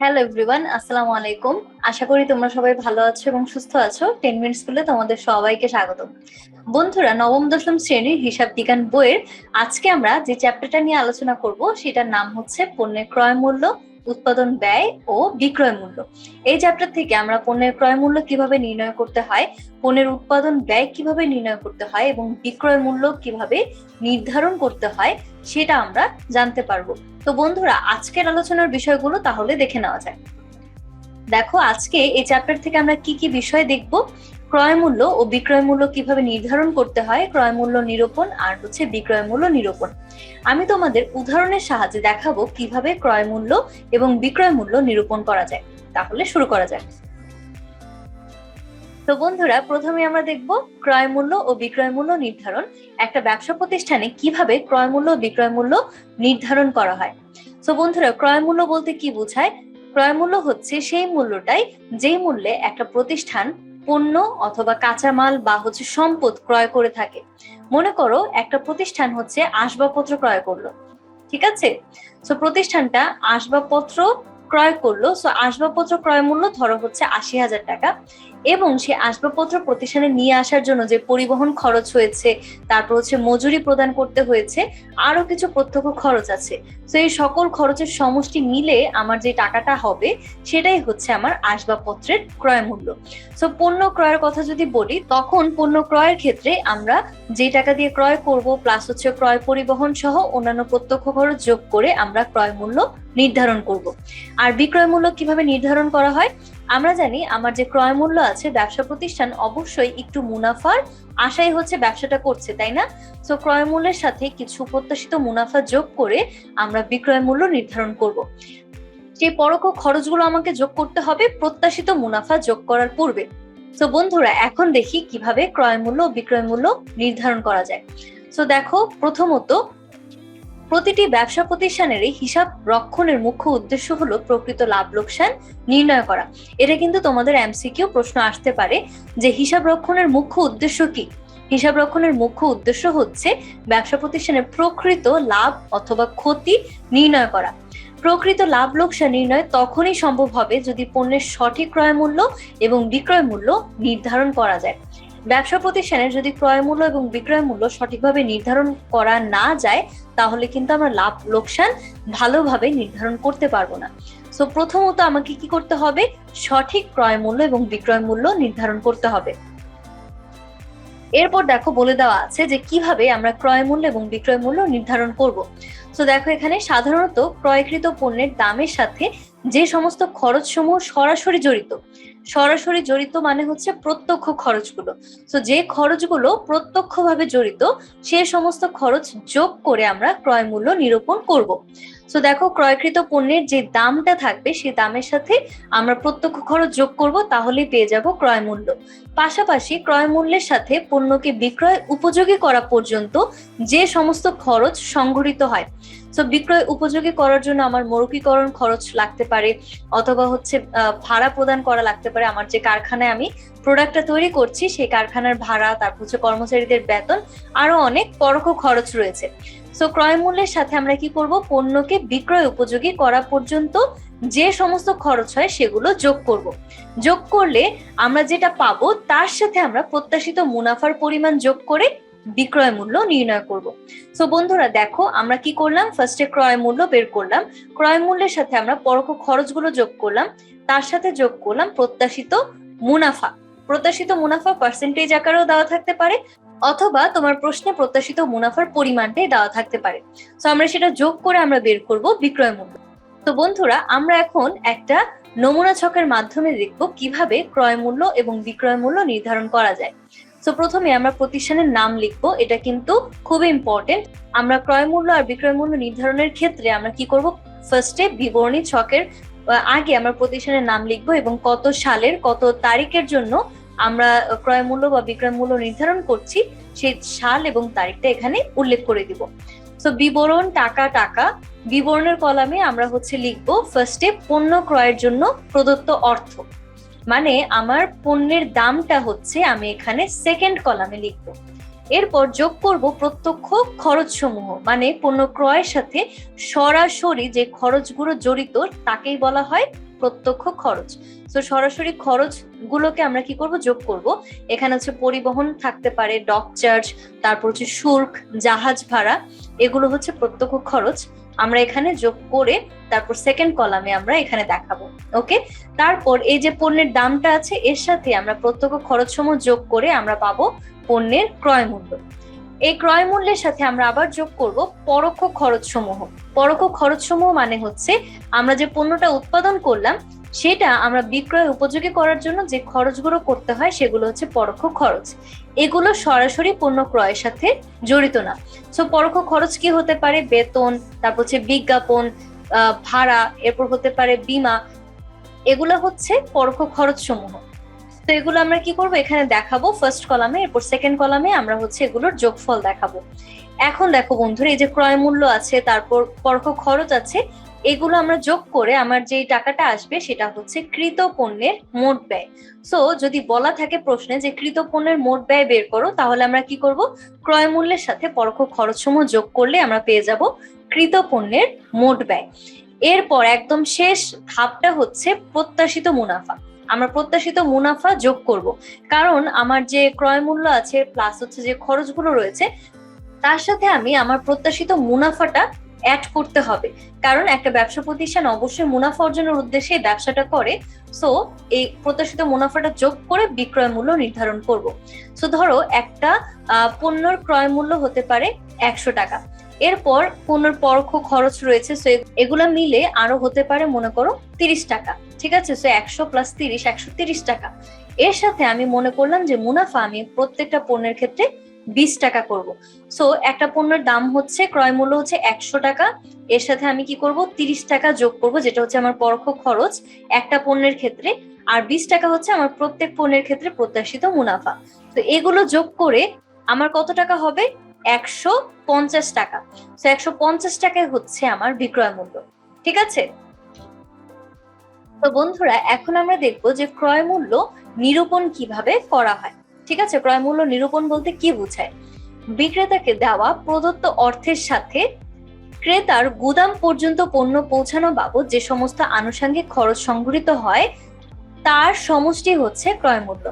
Hello everyone আসসালামু আলাইকুম। আশা করি তোমরা সবাই ভালো আছো এবং সুস্থ আছো। টেন মিনিট স্কুলে তোমাদের সবাইকে স্বাগত। বন্ধুরা, নবম, দশম শ্রেণির হিসাব বিজ্ঞান বইয়ের আজকে আমরা যে চ্যাপ্টারটা নিয়ে আলোচনা করব, সেটার নাম হচ্ছে পণ্যের ক্রয় মূল্য উৎপাদন ব্যয় ও বিক্রয় মূল্য। এই চ্যাপ্টার থেকে আমরা পণ্যের ক্রয় মূল্য কীভাবে নির্ণয় করতে হয়, পণ্যের উৎপাদন ব্যয় কীভাবে নির্ণয় করতে হয় এবং বিক্রয় মূল্য কীভাবে নির্ধারণ করতে হয়, সেটা আমরা জানতে পারব। তো বন্ধুরা, আজকের আলোচনার বিষয়গুলো তাহলে দেখে নেওয়া যায় দেখো, আজকে এই চ্যাপ্টার থেকে আমরা কি কি বিষয় দেখব ক্রয় মূল্য ও বিক্রয় মূল্য কীভাবে নির্ধারণ করতে হয়, ক্রয় মূল্য নিরূপণ আর হচ্ছে বিক্রয় মূল্য নিরূপণ। আমি তোমাদের উদাহরণের সাহায্যে দেখাবো কীভাবে ক্রয় মূল্য এবং বিক্রয় মূল্য নিরূপণ করা যায়। তাহলে শুরু করা যায় তো বন্ধুরা, প্রথমে আমরা দেখব ক্রয় মূল্য ও বিক্রয় মূল্য নির্ধারণ। একটা ব্যবসা প্রতিষ্ঠানে কীভাবে ক্রয় মূল্য বিক্রয় মূল্য নির্ধারণ করা হয়। তো বন্ধুরা, ক্রয় মূল্য বলতে কি বোঝায়? ক্রয় মূল্য হচ্ছে সেই মূল্যটাই যেই মূল্যে একটা প্রতিষ্ঠান পণ্য অথবা কাঁচামাল বা হচ্ছে সম্পদ ক্রয় করে থাকে। মনে করো একটা প্রতিষ্ঠান হচ্ছে আসবাবপত্র ক্রয় করল। ঠিক আছে? তো প্রতিষ্ঠানটা আসবাবপত্র ক্রয় করল সো আসবাবপত্র ক্রয় মূল্য ধরো হচ্ছে আশি হাজার টাকা এবং সে আসবাবপত্র প্রতিষ্ঠানে নিয়ে আসার জন্য যে পরিবহন খরচ হয়েছে, তারপর হচ্ছে মজুরি প্রদান করতে হয়েছে, আরও কিছু প্রত্যক্ষ খরচ আছে। তো এই সকল খরচের সমষ্টি মিলে আমার যে টাকাটা হবে, সেটাই হচ্ছে আমার আসবাবপত্রের ক্রয় মূল্য। সো পণ্য ক্রয়ের কথা যদি বলি, তখন পণ্য ক্রয়ের ক্ষেত্রে আমরা যে টাকা দিয়ে ক্রয় করব প্লাস হচ্ছে ক্রয় পরিবহন সহ অন্যান্য প্রত্যক্ষ খরচ যোগ করে আমরা ক্রয় মূল্য নির্ধারণ করব। আর বিক্রয় মূল্য কীভাবে নির্ধারণ করা হয়? আমরা জানি আমার যে ক্রয় মূল্য আছে, ব্যবসা প্রতিষ্ঠান অবশ্যই একটু মুনাফার আশাই হচ্ছে ব্যবসাটা করছে, তাই না? তো ক্রয় মূল্যের সাথে কিছু প্রত্যাশিত মুনাফা যোগ করে আমরা বিক্রয় মূল্য নির্ধারণ করব। সেই পরোক্ষ খরচগুলো আমাকে যোগ করতে হবে, প্রত্যাশিত মুনাফা যোগ করার পূর্বে। তো বন্ধুরা, এখন দেখি কীভাবে ক্রয় মূল্য বিক্রয় মূল্য নির্ধারণ করা যায়। তো দেখো, প্রথমত প্রতিটি ব্যবসা প্রতিষ্ঠানেরই হিসাব রক্ষণের মুখ্য উদ্দেশ্য হলো প্রকৃত লাভ লোকসান নির্ণয় করা। এটা কিন্তু তোমাদের এমসিকিউ প্রশ্ন আসতে পারে যে হিসাব রক্ষণের মুখ্য উদ্দেশ্য কি? হিসাব রক্ষণের মুখ্য উদ্দেশ্য হচ্ছে ব্যবসা প্রতিষ্ঠানের প্রকৃত লাভ অথবা ক্ষতি নির্ণয় করা। প্রকৃত লাভ লোকসান নির্ণয় তখনই সম্ভব হবে যদি পণ্যের সঠিক ক্রয় মূল্য এবং বিক্রয় মূল্য নির্ধারণ করা যায়। ব্যবসা প্রতিষ্ঠানের যদি ক্রয় মূল্য এবং বিক্রয় মূল্য সঠিকভাবে নির্ধারণ করা না যায়, তাহলে কিন্তু আমরা লাভ, লোকসান ভালোভাবে নির্ধারণ করতে পারব না। সো প্রথমত আমাকে কি করতে হবে? সঠিক ক্রয় মূল্য এবং বিক্রয় মূল্য নির্ধারণ করতে হবে। এরপর দেখো বলে দেওয়া আছে যে কীভাবে আমরা ক্রয় মূল্য এবং বিক্রয় মূল্য নির্ধারণ করব। তো দেখো এখানে সাধারণত ক্রয়কৃত পণ্যের দামের সাথে যে সমস্ত খরচ সমূহ সরাসরি জড়িত সরাসরি জড়িত মানে হচ্ছে প্রত্যক্ষ খরচগুলো। তো যে খরচগুলো প্রত্যক্ষভাবে জড়িত, সে সমস্ত খরচ যোগ করে আমরা ক্রয় মূল্য নিরূপণ করব। তো দেখো, ক্রয়কৃত পণ্যের যে দামটা থাকবে, সেই দামের সাথে আমরা প্রত্যক্ষ খরচ যোগ করব তাহলে পেয়ে যাব ক্রয় মূল্য। পাশাপাশি ক্রয় মূল্যের সাথে পণ্যকে বিক্রয় উপযোগী করা পর্যন্ত যে সমস্ত খরচ সংঘটিত হয়। তো বিক্রয় উপযোগী করার জন্য আমার মরুকীকরণ খরচ লাগতে পারে, অথবা হচ্ছে ভাড়া প্রদান করা লাগতে পারে। আমার যে কারখানায় আমি প্রোডাক্টটা তৈরি করছি, সেই কারখানার ভাড়া, তারপর হচ্ছে কর্মচারীদের বেতন, আরও অনেক পরোক্ষ খরচ রয়েছে। সো ক্রয় মূল্যের সাথে আমরা কি করব? পণ্যকে বিক্রয় উপযোগী করা পর্যন্ত যে সমস্ত খরচ হয় সেগুলো যোগ করব। যোগ করলে আমরা যেটা পাবো, তার সাথে আমরা প্রত্যাশিত মুনাফার পরিমাণ যোগ করে বিক্রয় মূল্য নির্ণয় করব। সো বন্ধুরা, দেখো, আমরা কি করলাম? ফার্স্টে ক্রয় মূল্য বের করলাম। ক্রয় মূল্যের সাথে আমরা পরোক্ষ খরচগুলো যোগ করলাম। তার সাথে যোগ করলাম প্রত্যাশিত মুনাফা। প্রত্যাশিত মুনাফা পার্সেন্টেজ আকারেও দেওয়া থাকতে পারে। অথবা তোমার প্রশ্নে প্রত্যাশিত মুনাফার পরিমাণটাই দেওয়া থাকতে পারে। তো আমরা সেটা যোগ করে আমরা বের করব বিক্রয় মূল্য। তো বন্ধুরা, আমরা এখন একটা নমুনা ছকের মাধ্যমে দেখব কীভাবে ক্রয় মূল্য এবং বিক্রয় মূল্য নির্ধারণ করা যায়। তো প্রথমে আমরা প্রতিষ্ঠানের নাম লিখব। এটা কিন্তু খুব ইম্পর্টেন্ট আমরা ক্রয় মূল্য আর বিক্রয় মূল্য নির্ধারণের ক্ষেত্রে আমরা কি করব? ফার্স্টে বিবরণী ছকের আগে আমরা প্রতিষ্ঠানের নাম লিখব এবং কত সালের, কত তারিখের জন্য আমরা ক্রয় মূল্য বা বিক্রয় মূল্য নির্ধারণ করছি, সেই সাল এবং তারিখটা এখানে উল্লেখ করে দিব। তো বিবরণ, টাকা টাকা, বিবরণের কলামে আমরা হচ্ছে লিখব ফার্স্টে পণ্য ক্রয়ের জন্য প্রদত্ত অর্থ। মানে আমার পণ্যের দামটা হচ্ছে আমি এখানে সেকেন্ড কলামে লিখব। এরপর যোগ করব প্রত্যক্ষ খরচ সমূহ মানে পণ্য ক্রয়ের সাথে সরাসরি যে খরচগুলো জড়িত তাকেই বলা হয় প্রত্যক্ষ খরচ। তো সরাসরি খরচ গুলোকে আমরা কি করব? যোগ করব। এখানে হচ্ছে পরিবহন থাকতে পারে ডক চার্জ তারপর হচ্ছে শুল্ক, জাহাজ ভাড়া, এগুলো হচ্ছে প্রত্যক্ষ খরচ। আমরা এখানে যোগ করে তারপর সেকেন্ড কলামে আমরা এখানে দেখাবো। ওকে তারপর এই যে পণ্যের দামটা আছে, এর সাথে আমরা প্রত্যক্ষ খরচ সমূহ যোগ করে আমরা পাবো পণ্যের ক্রয় মূল্য। এই ক্রয় মূল্যের সাথে আমরা আবার যোগ করব পরোক্ষ খরচ সমূহ পরোক্ষ খরচ সমূহ মানে হচ্ছে আমরা যে পণ্যটা উৎপাদন করলাম, সেটা আমরা বিক্রয় উপযোগী করার জন্য যে খরচগুলো করতে হয় সেগুলো হচ্ছে পরোক্ষ খরচ। এগুলো সরাসরি পণ্য ক্রয়ের সাথে জড়িত না। সো পরোক্ষ খরচ কি হতে পারে? বেতন, তারপর হচ্ছে বিজ্ঞাপন ভাড়া, এরপর হতে পারে বিমা। এগুলো হচ্ছে পরোক্ষ খরচ সমূহ তো এগুলো আমরা কি করব? এখানে দেখাবো ফার্স্ট কলামে এরপর সেকেন্ড কলামে আমরা হচ্ছে এগুলোর যোগফল দেখাবো। এখন দেখো বন্ধুরা, এই যে ক্রয় মূল্য আছে, তারপর পরোক্ষ খরচ আছে, এগুলো আমরা যোগ করে আমার যেই টাকাটা আসবে সেটা হচ্ছে কৃত পণ্যের মোট ব্যয়। সো যদি বলা থাকে প্রশ্নে যে কৃত পণ্যের মোট ব্যয় বের করো, তাহলে আমরা কি করব? ক্রয় মূল্যের সাথে পরোক্ষ খরচ সমূহ যোগ করলে আমরা পেয়ে যাব কৃত পণ্যের মোট ব্যয়। এরপর একদম শেষ ধাপটা হচ্ছে প্রত্যাশিত মুনাফা। আমরা প্রত্যাশিত মুনাফা যোগ করব। কারণ আমার যে ক্রয় মূল্য আছে প্লাস হচ্ছে যে খরচগুলো রয়েছে, তার সাথে আমি আমার প্রত্যাশিত মুনাফাটা অ্যাড করতে হবে। কারণ একটা ব্যবসা প্রতিষ্ঠান অবশ্যই মুনাফা অর্জনের উদ্দেশ্যে ব্যবসাটা করে। সো এই প্রত্যাশিত মুনাফাটা যোগ করে বিক্রয় মূল্য নির্ধারণ করব। সো ধরো একটা পণ্যর ক্রয় মূল্য হতে পারে একশো টাকা। এরপর পণ্যের পরোক্ষ খরচ রয়েছে সো এগুলা মিলে আরও হতে পারে, মনে করো, তিরিশ টাকা। ঠিক আছে? সো একশো প্লাস তিরিশ, একশো তিরিশ টাকা। এর সাথে আমি মনে করলাম যে মুনাফা আমি প্রত্যেকটা পণ্যের ক্ষেত্রে বিশ টাকা করব। সো একটা পণ্যের দাম হচ্ছে, ক্রয় মূল্য হচ্ছে একশো টাকা। এর সাথে আমি কি করব? তিরিশ টাকা যোগ করব, যেটা হচ্ছে আমার পরোক্ষ খরচ একটা পণ্যের ক্ষেত্রে। আর বিশ টাকা হচ্ছে আমার প্রত্যেক পণ্যের ক্ষেত্রে প্রত্যাশিত মুনাফা। তো এগুলো যোগ করে আমার কত টাকা হবে? একশো পঞ্চাশ টাকা। তো একশো পঞ্চাশ টাকায় হচ্ছে আমার বিক্রয় মূল্য। ঠিক আছে? তো বন্ধুরা, এখন আমরা দেখব যে ক্রয় মূল্য নিরূপণ কীভাবে করা হয়। ঠিক আছে? ক্রয় মূল্য নিরূপণ বলতে কি বোঝায়? বিক্রেতাকে দেওয়া প্রদত্ত অর্থের সাথে ক্রেতার গুদাম পর্যন্ত পণ্য পৌঁছানো বাবদ যে সমস্ত আনুষঙ্গিক খরচ সংগৃহীত হয়, তার সমষ্টি হচ্ছে ক্রয় মূল্য।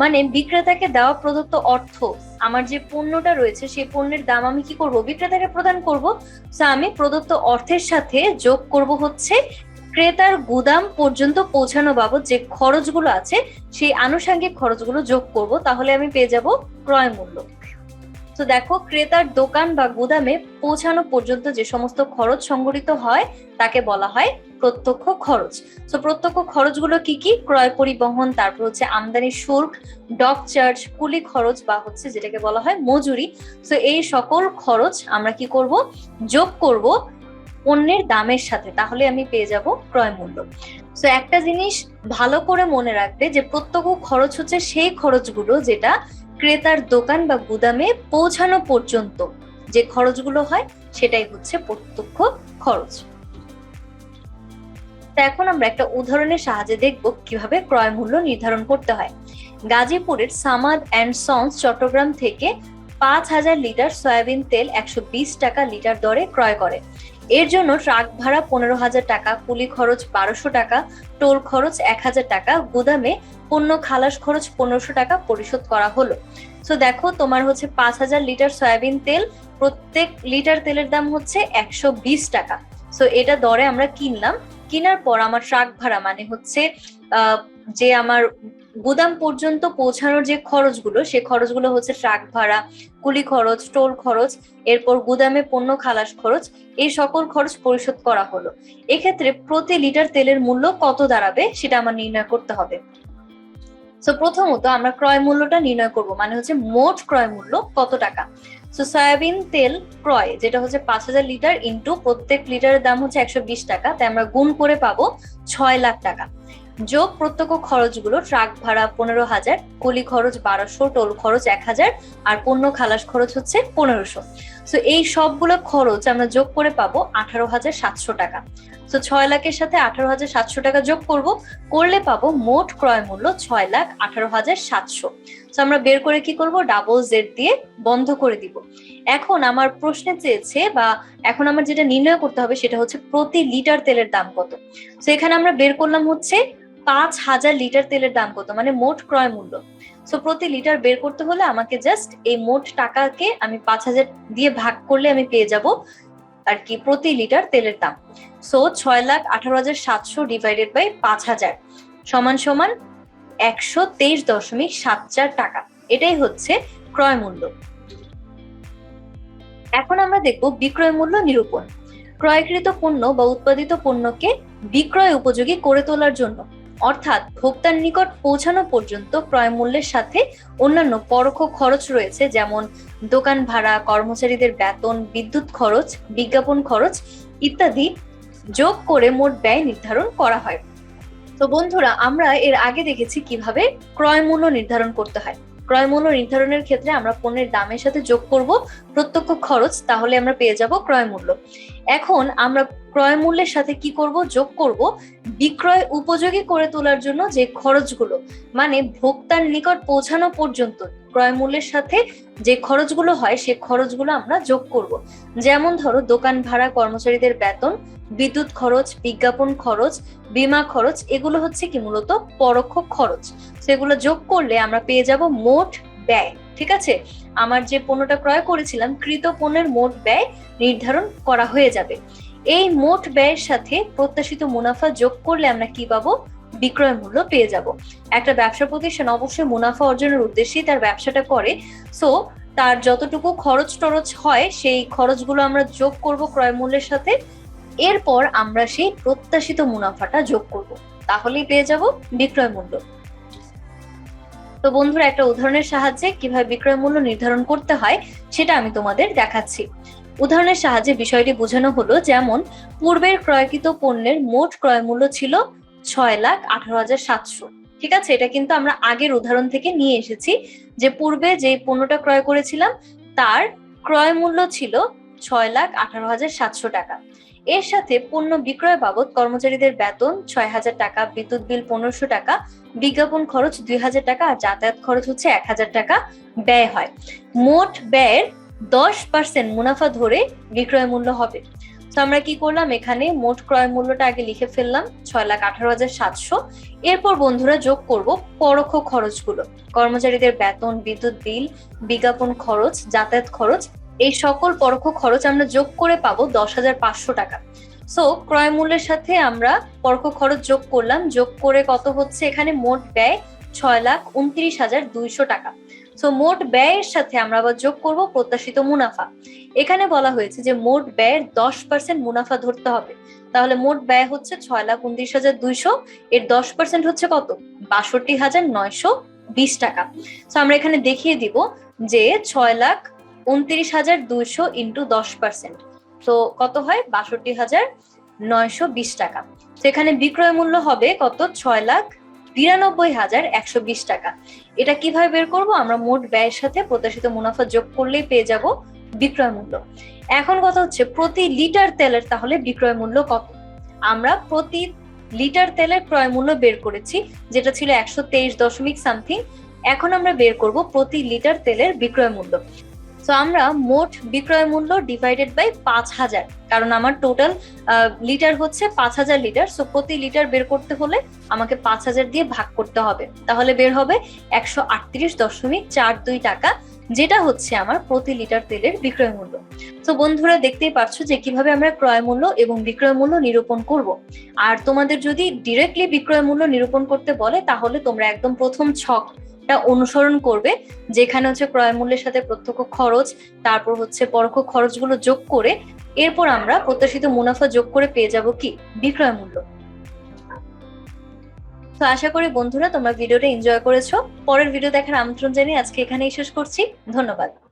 মানে বিক্রেতাকে দেওয়া প্রদত্ত অর্থ, আমার যে পণ্যটা রয়েছে, সেই পণ্যের দাম আমি কি করব? বিক্রেতাকে প্রদান করব। আমি প্রদত্ত অর্থের সাথে যোগ করব হচ্ছে ক্রেতার গুদাম পর্যন্ত পৌঁছানো বাবদ যে খরচগুলো আছে, সেই আনুষঙ্গিক খরচগুলো যোগ করব। তাহলে আমি পেয়ে যাব ক্রয় মূল্য। তো দেখো, ক্রেতার দোকান বা গুদামে পৌঁছানো পর্যন্ত যে সমস্ত খরচ সংগঠিত হয়, তাকে বলা হয় প্রত্যক্ষ খরচ। তো প্রত্যক্ষ খরচগুলো কি কি? ক্রয় পরিবহন, তারপর হচ্ছে আমদানি শুল্ক, ডক চার্জ, কুলি খরচ বা হচ্ছে যেটাকে বলা হয় মজুরি। তো এই সকল খরচ আমরা কি করব? যোগ করব পণ্যের দামের সাথে, তাহলে আমি পেয়ে যাব ক্রয় মূল্য। তো একটা জিনিস ভালো করে মনে রাখবে যে প্রত্যক্ষ খরচ হচ্ছে সেই খরচগুলো যেটা ক্রেতার দোকান বা গুদামে পৌঁছানো পর্যন্ত যে খরচগুলো হয়, সেটাই হচ্ছে প্রত্যক্ষ খরচ। এখন আমরা একটা উদাহরণের সাহায্যে দেখব কীভাবে ক্রয় মূল্য নির্ধারণ করতে হয়। গাজীপুরের সামাদ অ্যান্ড সন্স, চট্টগ্রাম থেকে পাঁচ হাজার লিটার সয়াবিন তেল একশো বিশ টাকা লিটার দরে ক্রয় করে। এর জন্য ট্রাক ভাড়া পনেরো হাজার টাকা, কুলি খরচ বারোশো টাকা, টোল খরচ এক হাজার টাকা, গুদামে পণ্য খালাস খরচ পনেরোশো টাকা পরিশোধ করা হলো। তো দেখো তোমার হচ্ছে পাঁচ হাজার লিটার সয়াবিন তেল, প্রত্যেক লিটার তেলের দাম হচ্ছে একশো বিশ টাকা। সো এটা দরে আমরা কিনলাম। কেনার পর আমার ট্রাক ভাড়া মানে হচ্ছে যে আমার গুদাম পর্যন্ত পৌঁছানোর যে খরচগুলো, সে খরচগুলো হচ্ছে ট্রাক ভাড়া, কুলি খরচ, টোল খরচ, এরপর গুদামে পণ্য খালাস খরচ, এই সকল খরচ পরিশোধ করা হলো। এক্ষেত্রে প্রতি লিটার তেলের মূল্য কত দাঁড়াবে সেটা আমার নির্ণয় করতে হবে। তো প্রথমত আমরা ক্রয় মূল্যটা নির্ণয় করব মানে হচ্ছে মোট ক্রয় মূল্য কত টাকা। তো সয়াবিন তেল ক্রয়, যেটা হচ্ছে পাঁচ হাজার লিটার ইন্টু প্রত্যেক লিটারের দাম হচ্ছে একশো বিশ টাকা, তাই আমরা গুণ করে পাবো ছয় লাখ টাকা। যোগ প্রত্যক্ষ খরচগুলো ট্রাক ভাড়া পনেরো হাজার, কলি খরচ বারোশো, টোল খরচ এক হাজার, আর পণ্য খালাস খরচ হচ্ছে পনেরোশো। তো এই সবগুলো খরচ আমরা যোগ করে পাবো আঠারো হাজার সাতশো টাকা। তো ছয় লাখের সাথে আঠারো হাজার সাতশো টাকা যোগ করব। করলে পাবো মোট ক্রয় মূল্য ছয় লাখ আঠারো হাজার সাতশো। তো আমরা বের করে কি করব? ডাবল জেড দিয়ে বন্ধ করে দিব। এখন আমার প্রশ্নে চেয়েছে বা এখন আমার যেটা নির্ণয় করতে হবে সেটা হচ্ছে প্রতি লিটার তেলের দাম কত? তো এখানে আমরা বের করলাম হচ্ছে পাঁচ হাজার লিটার তেলের দাম কত? মানে মোট ক্রয় মূল্য। সো প্রতি লিটার বের করতে হলে আমাকে জাস্ট এই মোট টাকাকে আমি পাঁচ হাজার দিয়ে ভাগ করলে আমি পেয়ে যাব আর কি প্রতি লিটার তেলের দাম। সো ছয় লাখ আঠারো হাজার সাতশো ডিভাইডেড বাই পাঁচ হাজার, সমান সমান একশো তেইশ দশমিক সাত চার টাকা। এটাই হচ্ছে ক্রয় মূল্য। এখন আমরা দেখব বিক্রয় মূল্য নিরূপণ। ক্রয়কৃত পণ্য বা উৎপাদিত পণ্যকে বিক্রয় উপযোগী করে তোলার জন্য অর্থাৎ ভোক্তার নিকট পৌঁছানো পর্যন্ত ক্রয় মূল্যের সাথে অন্যান্য পরোক্ষ খরচ রয়েছে, যেমন দোকান ভাড়া, কর্মচারীদের বেতন, বিদ্যুৎ খরচ, বিজ্ঞাপন খরচ ইত্যাদি যোগ করে মোট ব্যয় নির্ধারণ করা হয়। তো বন্ধুরা, আমরা এর আগে দেখেছি কীভাবে ক্রয় মূল্য নির্ধারণ করতে হয়। ক্রয় মূল্য নির্ধারণের ক্ষেত্রে আমরা পণ্যের দামের সাথে যোগ করব, প্রত্যক্ষ খরচ, তাহলে আমরা পেয়ে যাব ক্রয় মূল্য এখন আমরা ক্রয় মূল্যের সাথে কি করব? যোগ করব বিক্রয় উপযোগী করে তোলার জন্য যে খরচগুলো মানে ভোক্তার নিকট পৌঁছানো পর্যন্ত ক্রয় মূল্যের সাথে যে খরচগুলো হয়, সে খরচগুলো আমরা যোগ করব। যেমন ধরো, দোকান ভাড়া, কর্মচারীদের বেতন, বিদ্যুৎ খরচ, বিজ্ঞাপন খরচ, বিমা খরচ, এগুলো হচ্ছে কি মূলত পরোক্ষ খরচ। সেগুলো যোগ করলে আমরা পেয়ে যাব মোট ব্যয়, ঠিক আছে? আমার যে পণ্যটা ক্রয় করেছিলাম, কৃত পণ্যের মোট ব্যয় নির্ধারণ করা হয়ে যাবে। এই মোট ব্যয়ের সাথে প্রত্যাশিত মুনাফা যোগ করলে আমরা কি পাবো? বিক্রয় মূল্য পেয়ে যাব। একটা ব্যবসা প্রতিষ্ঠান অবশ্যই মুনাফা অর্জনের উদ্দেশ্যেই তার ব্যবসাটা করে। সো তার যতটুকু খরচ টরচ হয়, সেই খরচগুলো আমরা যোগ করব ক্রয় মূল্যের সাথে। এরপর আমরা সেই প্রত্যাশিত মুনাফাটা যোগ করব। তাহলেই পেয়ে যাব বিক্রয় মূল্য। তো বন্ধুরা, একটা উদাহরণের সাহায্যে কীভাবে বিক্রয় মূল্য নির্ধারণ করতে হয় সেটা আমি তোমাদের দেখাচ্ছি। উদাহরণের সাহায্যে বিষয়টি বোঝানো হলো, যেমন পূর্বের ক্রয়কৃত পণ্যের মোট ক্রয় মূল্য ছিল ছয় লাখ আঠারো হাজার সাতশো। ঠিক আছে? এটা কিন্তু আমরা আগের উদাহরণ থেকে নিয়ে এসেছি যে পূর্বে যে পণ্যটা ক্রয় করেছিলাম, তার ক্রয় মূল্য ছিল ছয় লাখ আঠারো হাজার সাতশো টাকা। এর সাথে পণ্য বিক্রয় বাবদ কর্মচারীদের বেতন ছয় হাজার টাকা, বিদ্যুৎ বিল পনেরোশো টাকা, বিজ্ঞাপন খরচ দুই হাজার টাকা, আর যাতায়াত খরচ হচ্ছে এক হাজার টাকা ব্যয় হয়। মোট ব্যয়ের দশ পার্সেন্ট মুনাফা ধরে বিক্রয় মূল্য হবে। তো আমরা কি করলাম এখানে? মোট ক্রয় মূল্যটা আগে লিখে ফেললাম, ছয় লাখ আঠারো হাজার সাতশো। এরপর বন্ধুরা যোগ করব পরোক্ষ খরচগুলো। কর্মচারীদের বেতন, বিদ্যুৎ বিল, বিজ্ঞাপন খরচ, যাতায়াত খরচ এই সকল পরোক্ষ খরচ আমরা যোগ করে পাবো দশ হাজার পাঁচশো টাকা। সো ক্রয় মূল্যের সাথে আমরা পরোক্ষ খরচ যোগ করলাম। যোগ করে কত হচ্ছে? এখানে মোট ব্যয় ছয় লাখ উনত্রিশ হাজার দুইশো টাকা। সো মোট ব্যয়ের সাথে আমরা আবার যোগ করব প্রত্যাশিত মুনাফা। এখানে বলা হয়েছে যে মোট ব্যয়ের দশ পার্সেন্ট মুনাফা ধরতে হবে। তাহলে মোট ব্যয় হচ্ছে ছয় লাখ উনত্রিশ হাজার দুইশো। এর দশ পার্সেন্ট হচ্ছে কত? বাষট্টি হাজার নয়শো বিশ টাকা। তো আমরা এখানে দেখিয়ে দিব যে ছয় লাখ উনত্রিশ হাজার দুইশো ইন্টু দশ পার্সেন্ট। তো কত হয়? বাষট্টি হাজার নয়শো বিশ টাকা। তো এখানে বিক্রয় মূল্য হবে কত? ছয় লাখ বিরানব্বই হাজার একশো বিশ টাকা। এটা কীভাবে বের করব? আমরা মোট ব্যয়ের সাথে প্রত্যাশিত মুনাফা যোগ করলেই পেয়ে যাব বিক্রয় মূল্য। এখন কথা হচ্ছে, প্রতি লিটার তেলের তাহলে বিক্রয় মূল্য কত? আমরা প্রতি লিটার তেলের ক্রয় মূল্য বের করেছি, যেটা ছিল একশো তেইশ দশমিক সামথিং। এখন আমরা বের করব প্রতি লিটার তেলের বিক্রয় মূল্য। তো আমরা মোট বিক্রয় মূল্য ডিভাইডেড বাই পাঁচ হাজার। কারণ আমার টোটাল লিটার হচ্ছে পাঁচ হাজার লিটার সো প্রতি লিটার বের করতে হলে আমাকে পাঁচ হাজার দিয়ে ভাগ করতে হবে। তাহলে বের হবে একশো আটত্রিশ দশমিক চার দুই টাকা, যেটা হচ্ছে আমার প্রতি লিটার তেলের বিক্রয় মূল্য। তো বন্ধুরা দেখতেই পাচ্ছ যে কীভাবে আমরা ক্রয় মূল্য এবং বিক্রয় মূল্য নিরূপণ করব। আর তোমাদের যদি ডিরেক্টলি বিক্রয় মূল্য নিরূপণ করতে বলে, তাহলে তোমরা একদম প্রথম ছক অনুসরণ করবে, যেখানে হচ্ছে ক্রয় মূল্যের সাথে প্রত্যক্ষ খরচ, তারপর হচ্ছে পরোক্ষ খরচগুলো যোগ করে, এরপর আমরা প্রত্যাশিত মুনাফা যোগ করে পেয়ে যাব কি? বিক্রয় মূল্য। তো আশা করি বন্ধুরা তোমরা ভিডিওটা এনজয় করেছ। পরের ভিডিও দেখার আমন্ত্রণ জানিয়ে আজকে এখানেই শেষ করছি। ধন্যবাদ।